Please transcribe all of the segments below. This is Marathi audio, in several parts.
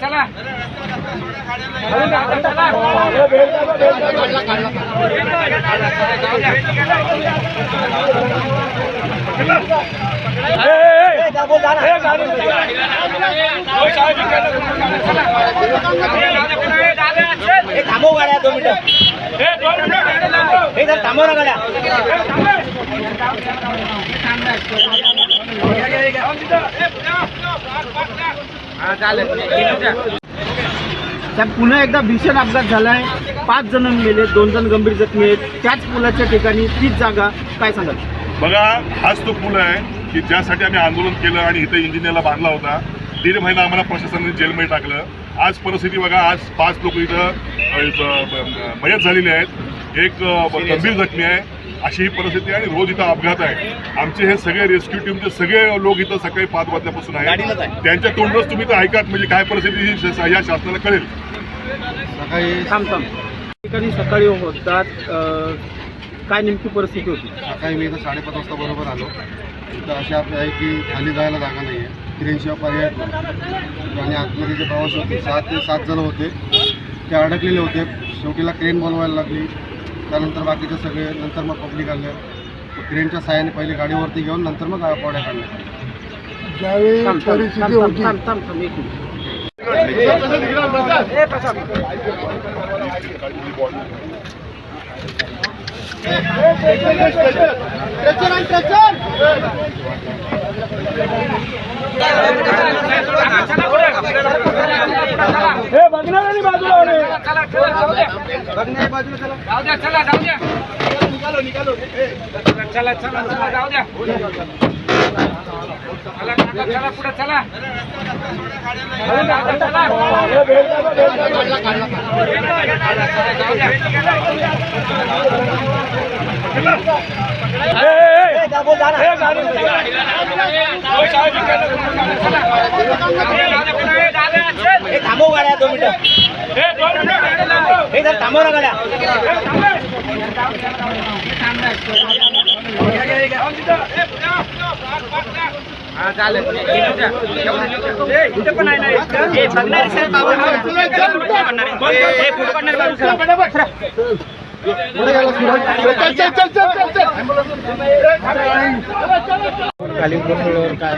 चला थांबव गाड्या दोन मिनिटं हे जर थांबव ना गाड्या त्यात पुन्हा एकदा भीषण अपघात झालाय. पाच जण गेले दोन जण गंभीर जखमी आहेत. त्याच पुलाच्या ठिकाणी तीच जागा काय सांगाल? बघा हाच तो पूल आहे की ज्यासाठी आम्ही आंदोलन केलं आणि इथं इंजिनियरला बांधला होता. दीड महिना आम्हाला प्रशासनाने जेलमध्ये टाकलं. आज परिस्थिती बघा आज पाच लोक इथं मयत झालेले आहेत. एक गंभीर जखमी आहे. अशी ही परिस्थिती आहे आणि रोज इथं अपघात आहे. आमचे हे सगळे रेस्क्यू टीमचे सगळे लोक इथं सकाळी पाच वाजल्यापासून आहेत. आहे. त्यांच्या तोंडच तुम्ही तर ऐकात म्हणजे काय परिस्थिती ही या शासनाला कळेल. सकाळी सकाळी होतात काय नेमकी परिस्थिती होती? सकाळी मी इथं साडेपाच वाजता बरोबर आलो. इथं अशा आहे की खाली जायला जागा नाही आहे ट्रेनशिवाय पर्याय नाही आणि आतमध्ये जे प्रवासी होते सात ते सात जण होते. ते अडकलेले होते. शेवटीला क्रेन बोलवायला लागली. त्यानंतर बाकीचे सगळे नंतर मग पब्लिक आले. क्रेनच्या साहाय्याने पहिले गाडीवरती घेऊन नंतर मग पावड्या थांब थांब थांब एक मिनिट जाऊ द्या चला जाऊ द्या. चला. चला चला जाऊ द्या. चला चला पुढे चला. थांबव गाड्या दोन मिनिटं. हे जर थांबव ना गाड्या हा, चालेल. घेऊन जा. घेऊन जा. ए, इथं पण आहे ना चल चल चल चल खाली बसल्यावर काय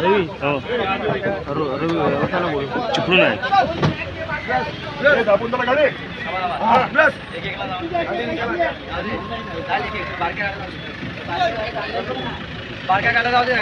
रवी र- रवी होता ना बोल चिपळूण आहे बारक्या काढा जाऊ दे